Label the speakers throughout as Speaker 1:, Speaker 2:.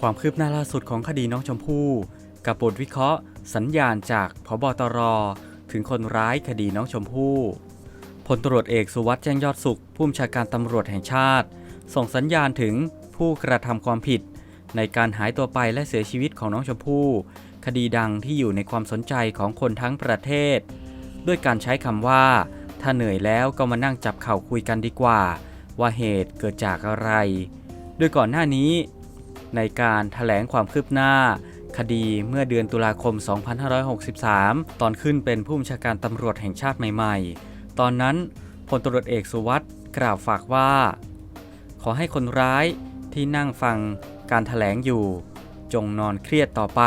Speaker 1: ความคืบหน้าล่าสุดของคดีน้องชมพู่ กับบทวิเคราะห์ สัญญาณจากพบตร ถึงคนร้ายคดีน้องชมพู่พลตรวจเอกสุวัสด์แจ้งยอดสุข ผู้บัญชาการตำรวจแห่งชาติ ส่งสัญญาณถึงผู้กระทำความผิด ในการหายตัวไปและเสียชีวิตของน้องชมพู่ คดีดังที่อยู่ในความสนใจของคนทั้งประเทศ ด้วยการใช้คำว่า ถ้าเหนื่อยแล้วก็มานั่งจับเข่าคุยกันดีกว่า ว่าเหตุเกิดจากอะไร โดยก่อนหน้านี้ ในการถแถลงความคืบหน้า คดีเมื่อเดือนตุลาคม 2563 ตอนขึ้นเป็นผู้บัญชาการตำรวจแห่งชาติใหม่ๆ ตอนนั้นพลตำรวจเอกสุวัสด์กล่าวฝากว่า ขอให้คนร้ายที่นั่งฟังการถแถลงอยู่ จงนอนเครียดต่อไป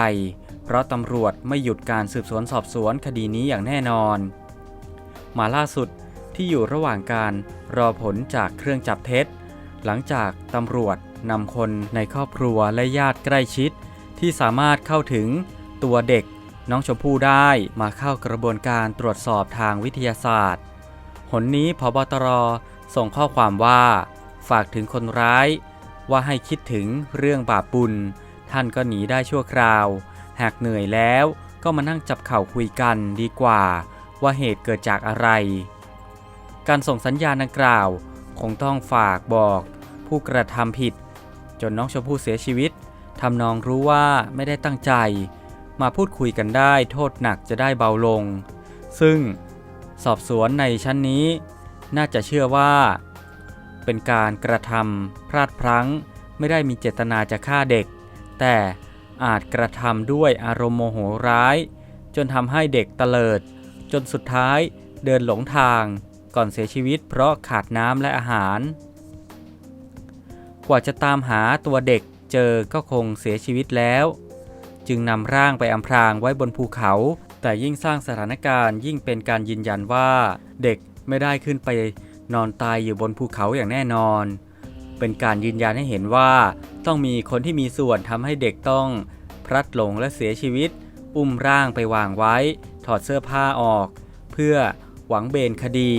Speaker 1: เพราะตำรวจไม่หยุดการสืบสวนสอบสวนคดีนี้อย่างแน่นอน มาล่าสุดที่อยู่ระหว่างการรอผลจากเครื่องจับเท็จ หลังจากตำรวจ นำคนในครอบครัวและญาติใกล้ชิด ที่สามารถเข้าถึงตัวเด็กน้องชมพู่ได้มาเข้ากระบวนการตรวจสอบทางวิทยาศาสตร์ หนนี้พบตรส่งข้อความว่า ฝากถึงคนร้าย ว่าให้คิดถึงเรื่องบาปบุญ ท่านก็หนีได้ชั่วคราว หากเหนื่อยแล้วก็มานั่งจับเข่าคุยกันดีกว่า ว่าเหตุเกิดจากอะไร การส่งสัญญาณดังกล่าว คงต้องฝากบอก ผู้กระทำผิด จนน้องชมพู่เสียชีวิตทำนองรู้ว่าไม่ได้ตั้งใจ มาพูดคุยกันได้โทษหนักจะได้เบาลง ซึ่งสอบสวนในชั้นนี้ น่าจะเชื่อว่า เป็นการกระทำพลาดพลั้ง ไม่ได้มีเจตนาจะฆ่าเด็ก แต่อาจกระทำด้วยอารมณ์โมโหร้าย จนทำให้เด็กเตลิด จนสุดท้ายเดินหลงทาง ก่อนเสียชีวิตเพราะขาดน้ำและอาหาร กว่าจะตามหาตัวเด็กเจอก็คงเสียชีวิตแล้ว จึงนำร่างไปอำพรางไว้บนภูเขา แต่ยิ่งสร้างสถานการณ์ยิ่งเป็นการยืนยันว่า เด็กไม่ได้ขึ้นไปนอนตายอยู่บนภูเขาอย่างแน่นอน เป็นการยืนยันให้เห็นว่า ต้องมีคนที่มีส่วนทำให้เด็กต้อง พลัดหลงและเสียชีวิต อุ้มร่างไปวางไว้ ถอดเสื้อผ้าออก เพื่อหวังเบนคดี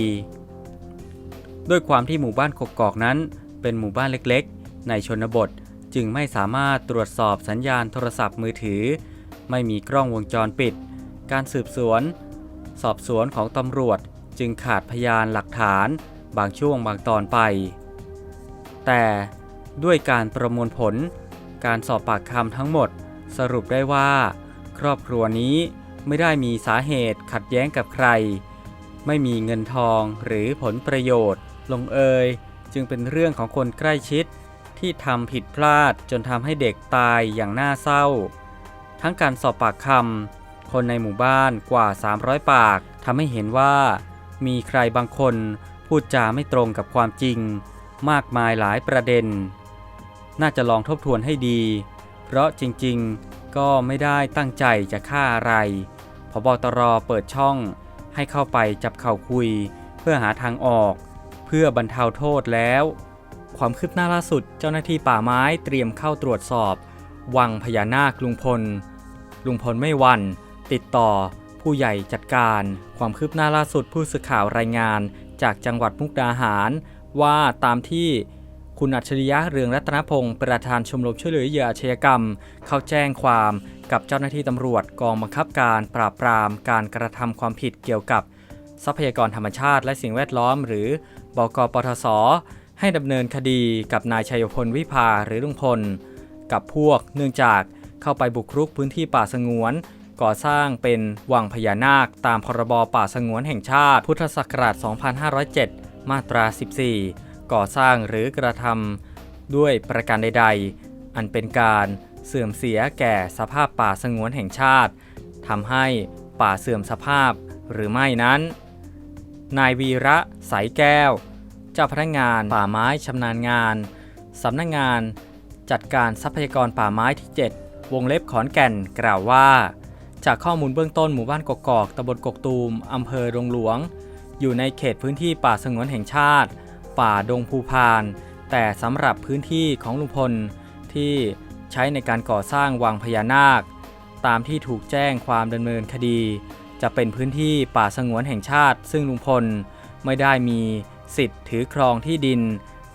Speaker 1: ด้วยความที่หมู่บ้านกกอกนั้น เป็นหมู่บ้านเล็กๆ ในชนบทจึงไม่สามารถตรวจสอบสัญญาณโทรศัพท์มือถือ ไม่มีกล้องวงจรปิด การสืบสวน สอบสวนของตำรวจจึงขาดพยานหลักฐานบางช่วงบางตอนไป แต่ด้วยการประมวลผล การสอบปากคำทั้งหมด สรุปได้ว่า ครอบครัวนี้ไม่ได้มีสาเหตุขัดแย้งกับใคร ไม่มีเงินทองหรือผลประโยชน์ ลงเอยจึงเป็นเรื่องของคนใกล้ชิด ที่ทำผิดพลาดจนทำให้เด็กตายอย่างน่าเศร้า ทั้งการสอบปากคำคนในหมู่บ้านกว่า 300 ปากทำให้เห็นว่า มีใครบางคนพูดจาไม่ตรงกับความจริง มากมายหลายประเด็น น่าจะลองทบทวนให้ดี เพราะจริงๆก็ไม่ได้ตั้งใจจะฆ่าอะไรพบตรเปิดช่องให้เข้าไปจับเข่าคุย เพื่อหาทางออก เพื่อบรรเทาโทษแล้ว ความคืบหน้าล่าสุด เจ้าหน้าที่ป่าไม้เตรียมเข้าตรวจสอบ วังพญานาคลุงพล ลุงพลไม่หวัน ติดต่อ ผู้ใหญ่จัดการ ความคืบหน้าล่าสุดผู้สื่อข่าวรายงาน จากจังหวัดมุกดาหาร ว่าตามที่คุณอัจฉริยะเรืองรัตนพงศ์ประธานชมรมช่วยเหลือเหยื่ออาชญากรรม เข้าแจ้งความกับเจ้าหน้าที่ตำรวจกองบังคับการปราบปรามการกระทำความผิดเกี่ยวกับ ทรัพยากรธรรมชาติและสิ่งแวดล้อม หรือ บกปทศ ให้ดำเนินคดีกับนายชัยพลวิภาหรือลุงพล กับพวกเนื่องจากเข้าไปบุกรุกพื้นที่ป่าสงวน ก่อสร้างเป็นวังพญานาคตามพรบป่าสงวนแห่งชาติ พุทธศักราช 2507 มาตรา 14 ก่อสร้างหรือกระทำด้วยประการใด ๆ อันเป็นการเสื่อมเสียแก่สภาพป่าสงวนแห่งชาติทำให้ป่าเสื่อมสภาพหรือไม่นั้น นายวีระสายแก้ว เจ้าพนักงานป่าไม้ชำนาญงาน สำนักงงาน จัดการทรัพยากรป่าไม้ที่ 7 วงเล็บขอนแก่นกล่าวว่า จากข้อมูลเบื้องต้นหมู่บ้านกกอกตำบลกกตูมอำเภอดงหลวง อยู่ในเขตพื้นที่ป่าสงวนแห่งชาติ ป่าดงภูพาน แต่สำหรับพื้นที่ของลุงพลที่ใช้ในการก่อสร้างวังพญานาค ตามที่ถูกแจ้งความดำเนินคดี จะเป็นพื้นที่ป่าสงวนแห่งชาติ ซึ่งลุงพลไม่ได้มี สิทธิ์ถือครองที่ดิน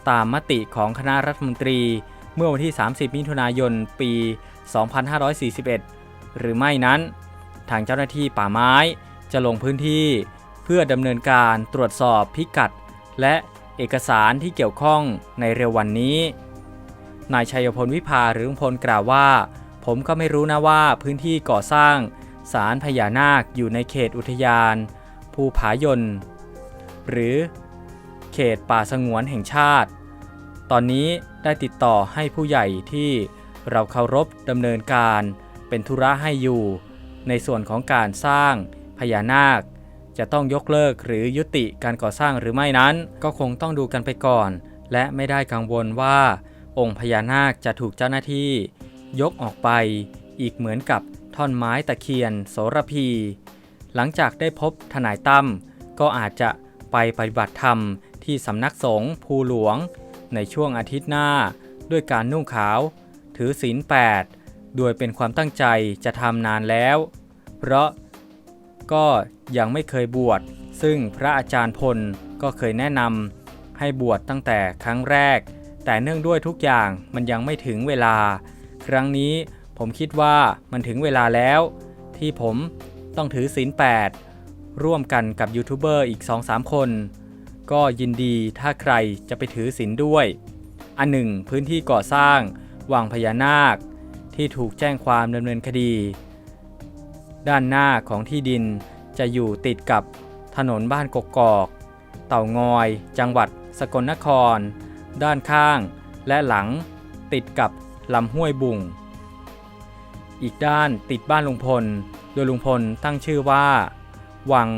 Speaker 1: ตามมติของคณะรัฐมนตรี
Speaker 2: เมื่อวันที่ 30 มิถุนายน ปี 2541 หรือไม่นั้น ทางเจ้าหน้าที่ป่าไม้จะลงพื้นที่เพื่อดำเนินการตรวจสอบพิกัด และเอกสารที่เกี่ยวข้องในเร็ววันนี้ นายชัยพลวิภาหรือลุงพลกล่าวว่า ผมก็ไม่รู้นะว่าพื้นที่ก่อสร้างศาลพญานาคอยู่ในเขตอุทยาน ภูผายนหรือ ขตป่าสงวนแห่งชาติ ตอนนี้ได้ติดต่อให้ผู้ใหญ่ที่เราเคารพดำเนินการเป็นธุระให้อยู่ ในส่วนของการสร้างพญานาค จะต้องยกเลิกหรือยุติการก่อสร้างหรือไม่นั้น ก็คงต้องดูกันไปก่อน และไม่ได้กังวลว่า องค์พญานาคจะถูกเจ้าหน้าที่ ยกออกไปอีกเหมือนกับท่อนไม้ตะเคียน โสระพี หลังจากได้พบทนายตั้มก็อาจจะไปปฏิบัติธรรม ที่สำนักสงฆ์ภูหลวง ในช่วงอาทิตย์หน้า ด้วยการนุ่งขาว ถือศีล8โดยเป็นความตั้งใจจะทำนานแล้ว เพราะก็ยังไม่เคยบวช ซึ่งพระอาจารย์พลก็เคยแนะนำให้บวชตั้งแต่ครั้งแรก แต่เนื่องด้วยทุกอย่างมันยังไม่ถึงเวลา ครั้งนี้ผมคิดว่ามันถึงเวลาแล้ว ที่ผมต้องถือศีล8ร่วมกันกับยูทูบเบอร์อีก 2-3 คน ก็ยินดีถ้าใครจะไปถือศีลด้วย อันหนึ่งพื้นที่ก่อสร้างวังพญานาค ที่ถูกแจ้งความดำเนินคดี ด้านหน้าของที่ดินจะอยู่ติดกับถนนบ้านกกอก เต่างอย จังหวัดสกลนคร ด้านข้างและหลังติดกับลำห้วยบุง อีกด้านติดบ้านลุงพล โดยลุงพลตั้งชื่อว่า วัง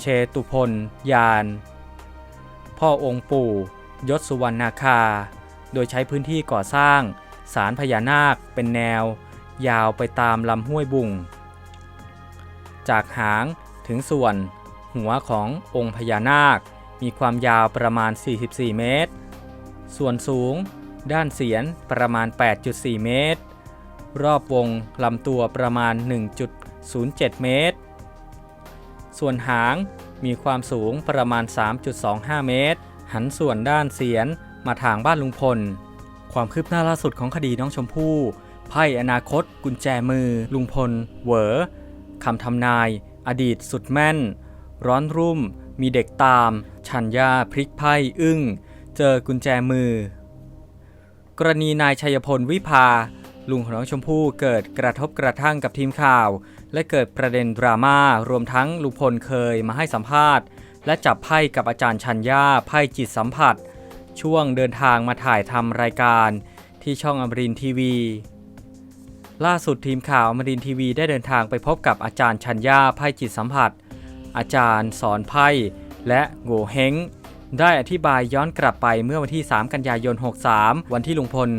Speaker 2: เชตุพล ยาน พ่อองค์ปู่ ยศสุวรรณาคา โดยใช้พื้นที่ก่อสร้างศาลพญานาคเป็นแนว ยาวไปตามลำห้วยบุง จากหางถึงส่วน หัวขององค์พญานาค มีความยาวประมาณ 44 เมตร ส่วนสูง ด้านเสียนประมาณ 8.4 เมตร รอบวงลำตัวประมาณ 1.07 เมตร ส่วนหาง มีความสูงประมาณ 3.25 เมตร หันส่วนด้านเสียนมาทางบ้านลุงพล ความคืบหน้าล่าสุดของคดีน้องชมพู่ไพ่อนาคต กุญแจมือ ลุงพล เหวอคำทำนาย อดีตสุดแม่น ร้อนรุ่ม มีเด็กตาม ชัญญาพริกไพ่อึ้ง เจอกุญแจมือ กรณีนายชัยพลวิภาลุงของน้องชมพู่เกิดกระทบกระทั่งกับทีมข่าว และเกิดประเด็นดราม่ารวมทั้งลุงพลเคยมาให้สัมภาษณ์ และจับไพ่กับอาจารย์ชัญญาไพ่จิตสัมผัส ช่วงเดินทางมาถ่ายทำรายการ ที่ช่องอมรินทีวี ล่าสุดทีมข่าวอมรินทีวีได้เดินทางไปพบกับอาจารย์ชัญญาไพ่จิตสัมผัส อาจารย์สอนไพ่และโง่เฮงได้อธิบายย้อนกลับไปเมื่อวันที่ 3 กันยายน 63 วันที่ลุงพล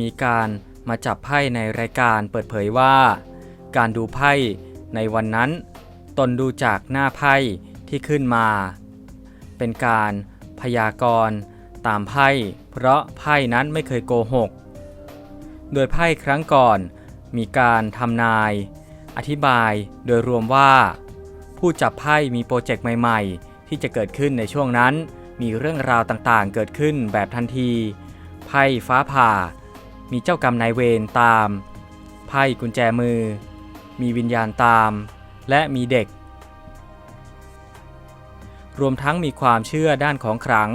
Speaker 2: มีการมาจับไพ่ในรายการเปิดเผยว่า การดูไพ่ในวันนั้น ตนดูจากหน้าไพ่ที่ขึ้นมา เป็นการพยากรณ์ตามไพ่ เพราะไพ่นั้นไม่เคยโกหก โดยไพ่ครั้งก่อนมีการทำนาย อธิบายโดยรวมว่า ผู้จับไพ่มีโปรเจกต์ใหม่ ๆ ที่จะเกิดขึ้นในช่วงนั้นมีเรื่องราวต่างๆ เกิดขึ้นแบบทันที ไพ่ฟ้าผ่า มีเจ้ากรรมนายเวรตาม ไพ่กุญแจมือ มีวิญญาณตาม และมีเด็ก รวมทั้งมีความเชื่อด้านของขลัง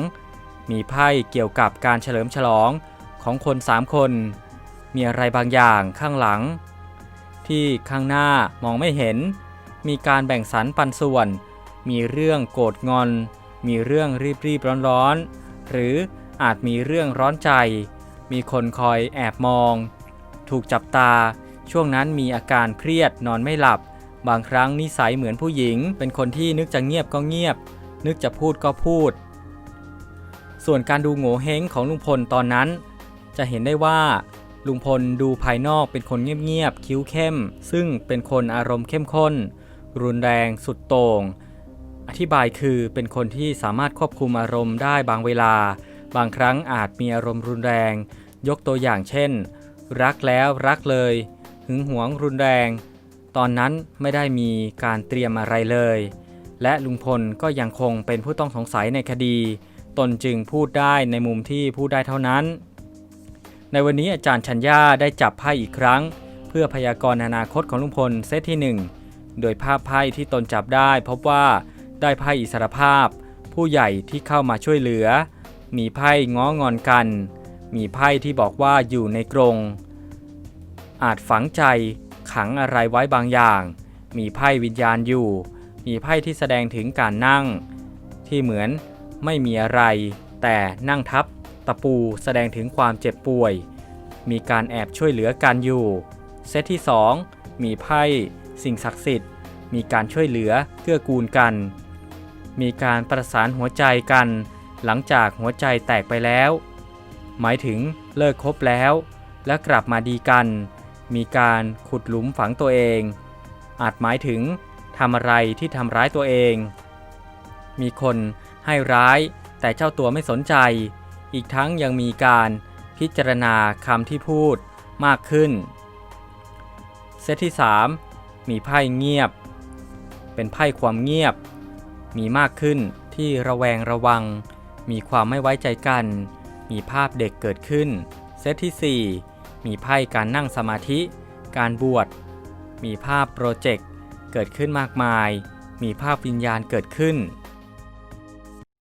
Speaker 2: มีไพ่เกี่ยวกับการเฉลิมฉลองของคนสามคน มีอะไรบางอย่างข้างหลัง ที่ข้างหน้ามองไม่เห็น มีการแบ่งสรรปันส่วน มีเรื่องโกรธงอน มีเรื่องรีบรีบร้อนร้อนๆหรืออาจมีเรื่องร้อนใจ มีคนคอยแอบมอง ถูกจับตา ช่วงนั้นมีอาการเครียดนอนไม่หลับ บางครั้งนิสัยเหมือนผู้หญิง เป็นคนที่นึกจะเงียบก็เงียบ นึกจะพูดก็พูด ส่วนการดูโง่เฮงของลุงพลตอนนั้น จะเห็นได้ว่า ลุงพลดูภายนอกเป็นคนเงียบๆคิ้วเข้ม ซึ่งเป็นคนอารมณ์เข้มข้น รุนแรงสุดโต่งอธิบายคือเป็นคนที่สามารถควบคุมอารมณ์ได้บางเวลา บางครั้งอาจมีอารมณ์รุนแรง ยกตัวอย่างเช่น รักแล้วรักเลย หึงหวงรุนแรง ตอนนั้นไม่ได้มีการเตรียมอะไรเลย และลุงพลก็ยังคงเป็นผู้ต้องสงสัยในคดี ตนจึงพูดได้ในมุมที่พูดได้เท่านั้น ในวันนี้อาจารย์ชัญญาได้จับไพ่อีกครั้ง เพื่อพยากรณ์อนาคตของลุงพลเซตที่ 1 โดยภาพไพ่ที่ตนจับได้พบว่าได้ไพ่อิสรภาพ ผู้ใหญ่ที่เข้ามาช่วยเหลือ มีไพ่ง้องอนกัน มีไพ่ที่บอกว่าอยู่ในกรง อาจฝังใจขังอะไรไว้บางอย่าง มีไพ่วิญญาณอยู่ มีไพ่ที่แสดงถึงการนั่ง ที่เหมือนไม่มีอะไร แต่นั่งทับตะปูแสดงถึงความเจ็บป่วย มีการแอบช่วยเหลือกันอยู่ เซตที่ 2 มีไพ่สิ่งศักดิ์สิทธิ์ มีการช่วยเหลือเกื้อกูลกัน มีการประสานหัวใจกัน หลังจากหัวใจแตกไปแล้ว หมายถึงเลิกคบแล้ว และกลับมาดีกัน มีการขุดหลุมฝังตัวเอง อาจหมายถึงทำอะไรที่ทำร้ายตัวเอง มีคนให้ร้ายแต่เจ้าตัวไม่สนใจ อีกทั้งยังมีการพิจารณาคำที่พูดมากขึ้น เซตที่ 3 มีไพ่เงียบ เป็นไพ่ความเงียบ มีมากขึ้นที่ระแวงระวัง มีความไม่ไว้ใจกัน มีภาพเด็กเกิดขึ้น เซตที่ 4 มีไพ่การนั่งสมาธิ การบวช มีภาพโปรเจกต์เกิดขึ้นมากมาย มีภาพวิญญาณเกิดขึ้น